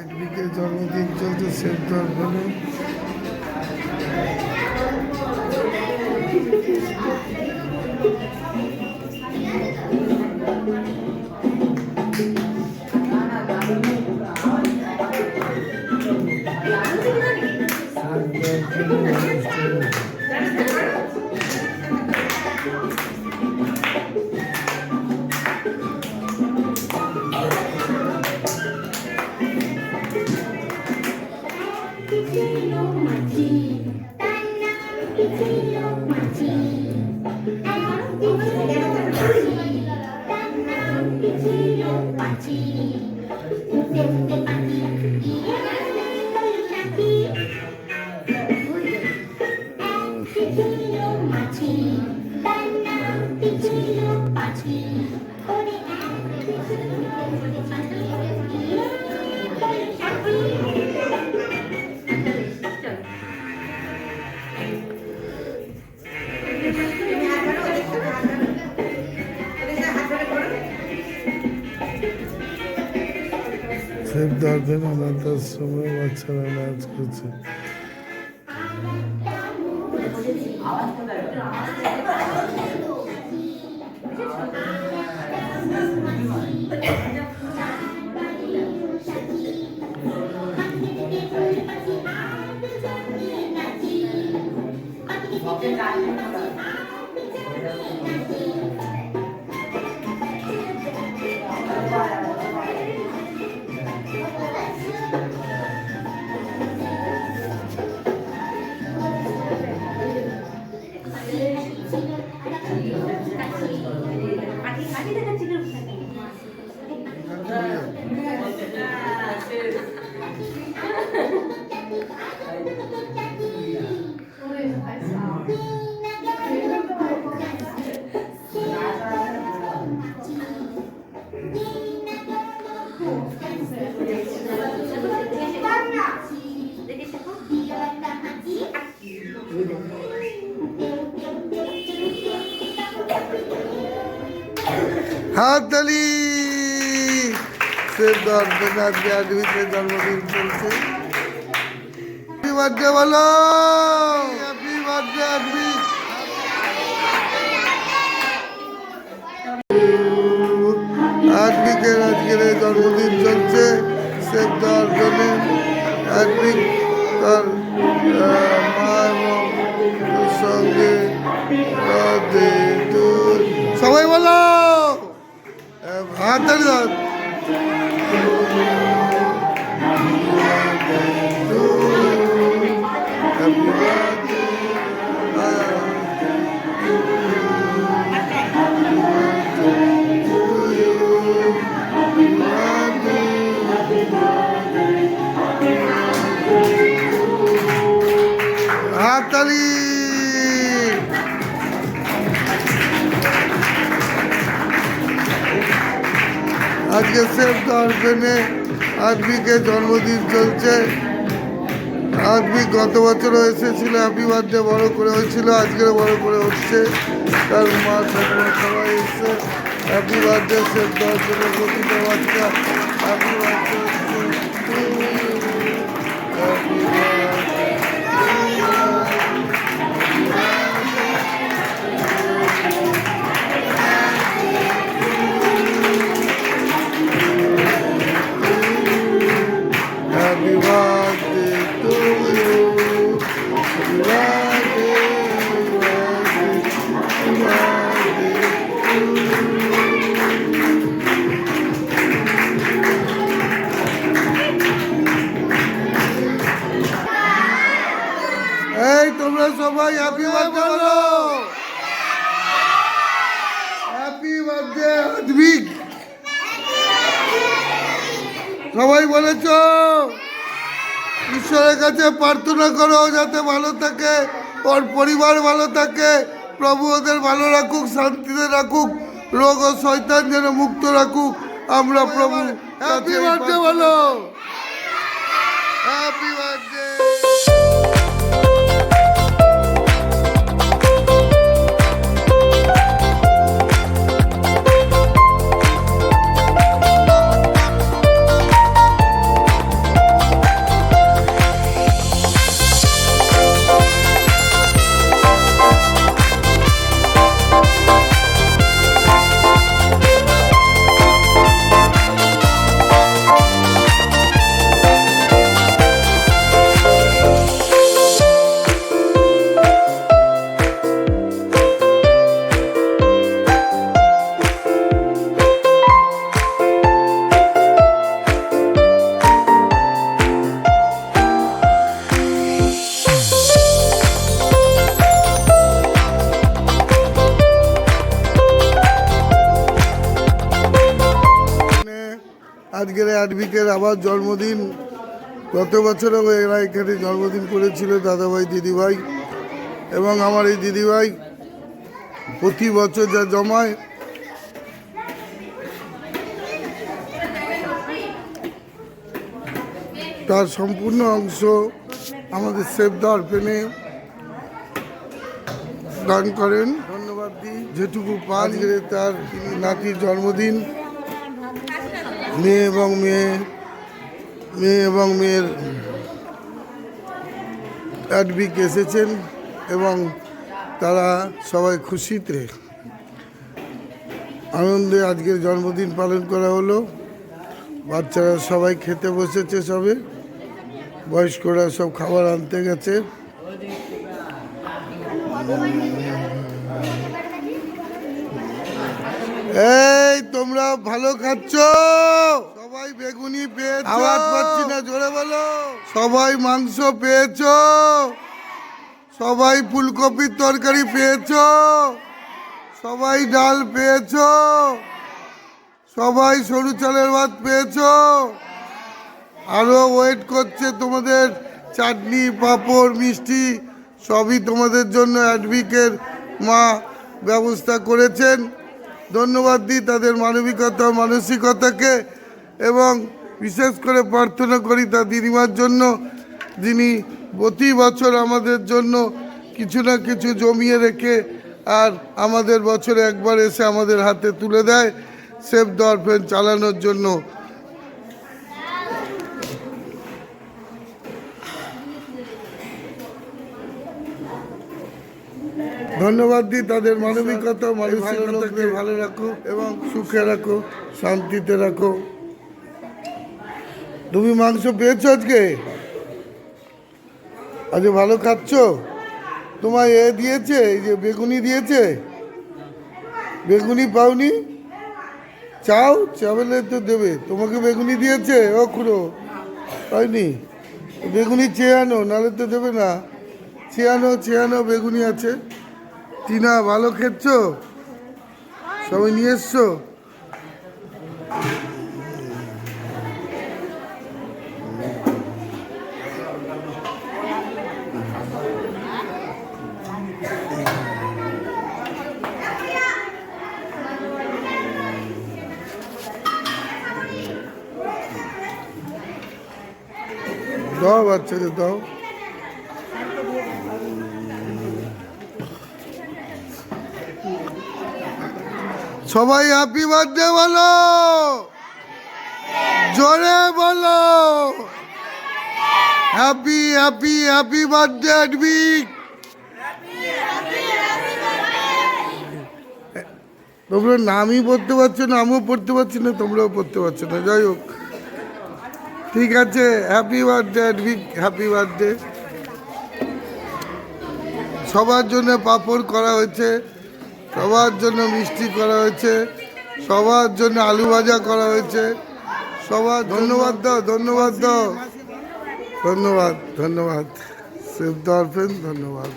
আইনবিকের জন্মদিন চলছে সেফ দর্পণে Pichilo machi, tanam pichilo machi, tanam pichilo machi, tanam pichilo safe দর্পণে অনাথ আশ্রমে বাচ্চারা নাচ করছে হাততালি সেফ দর্পণে আজকে আইনবিকের জন্মদিন চলছে। হ্যাপি বার্থডে বলো। হ্যাপি বার্থডে আইনবিক আজকের আজকের জন্মদিন চলছে সেফ দর্পণে আজমিক তার মা এবং সঙ্গে হাততালি আজকে সেফ দর্পণে আজমিকে জন্মদিন চলছে। আজমি গত বছরও এসেছিল হ্যাপি বার্থডে বড় করে হয়েছিল, আজকের বড় করে হচ্ছে। তার মা ঠাকুমা সবাই এসছে। হ্যাপি বার্থডে সেফ দর্পণে প্রতিটা বাচ্চা হ্যাপি বার্থডে সবাই বলেছ ঈশ্বরের কাছে প্রার্থনা করো যাতে ভালো থাকে ওর পরিবার ভালো থাকে প্রভু ওদের ভালো রাখুক শান্তিতে রাখুক রোগ ও শয়তান যেন মুক্ত রাখুক আমরা প্রভু হ্যাপি বার্থডে বলো। হ্যাপি বার্থডে আরবিকের আবার জন্মদিন, গত বছরও এরা এখানে জন্মদিন করেছিল দাদাভাই দিদিভাই এবং আমার এই দিদিভাই। প্রতি বছর যা জমায়, তার সম্পূর্ণ অংশ আমাদের সেফ দর্পণে দান করেন। ধন্যবাদ দিই, যেটুকু পান তার নাতির জন্মদিন। মেয়ে এবং মেয়ে মেয়ে এবং মেয়ের অ্যাডভিক এসেছেন এবং তারা সবাই খুশিতে আনন্দে আজকের জন্মদিন পালন করা হলো। বাচ্চারা সবাই খেতে বসেছে সবে। বয়স্করা সব খাবার আনতে গেছে। এই তোমরা ভালো খাচ্ছ? সবাই বেগুনি পেয়েছ? আওয়াজ পাচ্ছি না জোরে বলো। সবাই মাংস পেয়েছ? সবাই ফুলকপির তরকারি পেয়েছ? সবাই ডাল পেয়েছ? সবাই সরু চালের ভাত পেয়েছ? আরও ওয়েট করছে তোমাদের চাটনি পাঁপড় মিষ্টি সবই তোমাদের জন্য অ্যাডভিকের মা ব্যবস্থা করেছেন। ধন্যবাদ দিই তাদের মানবিকতা, মানসিকতাকে এবং বিশেষ করে প্রার্থনা করি তার দিদিমার জন্য, যিনি প্রতি বছর আমাদের জন্য কিছু না কিছু জমিয়ে রেখে আর আমাদের বছরে একবার এসে আমাদের হাতে তুলে দেয়, সেফ দরফেন চালানোর জন্য। ধন্যবাদ দিই তাদের মানবিকতা মানসিকতাকে ভালো রাখো এবং সুখে রাখো শান্তিতে রাখো। তুমি মাংস পেয়েছ আজকে? আজকে ভালো খাচ্ছ? তোমায় এ দিয়েছে এই যে বেগুনি দিয়েছে। বেগুনি পাওনি? চাও? চাবলে তো দেবে। তোমাকে বেগুনি দিয়েছে ও খুড়ো। পাইনি? বেগুনি চেয়ে আনো নাহলে তো দেবে না। চেয়ে আনো চেয়ে আনো বেগুনি আছে। টিনা ভালো খেচ্ছ সবাই নিয়ে এসছো? দাও বাচ্চাদের দাও। সবাই হ্যাপি বার্থডে বলো। জোরে বলো। হ্যাপি হ্যাপি হ্যাপি বার্থডে অ্যাডমিক তোমরা নামই পড়তে পারছ না, আমিও পড়তে পারছি না, তোমরাও পড়তে পারছ না, যাই হোক। ঠিক আছে হ্যাপি বার্থডে অ্যাডমিক হ্যাপি বার্থডে সবার জন্য পাপড় করা হয়েছে। সবার জন্য মিষ্টি করা হয়েছে, সবার জন্য আলু ভাজা করা হয়েছে। সবার ধন্যবাদ দাও ধন্যবাদ দাও। ধন্যবাদ ধন্যবাদ। শিব দরফেন ধন্যবাদ।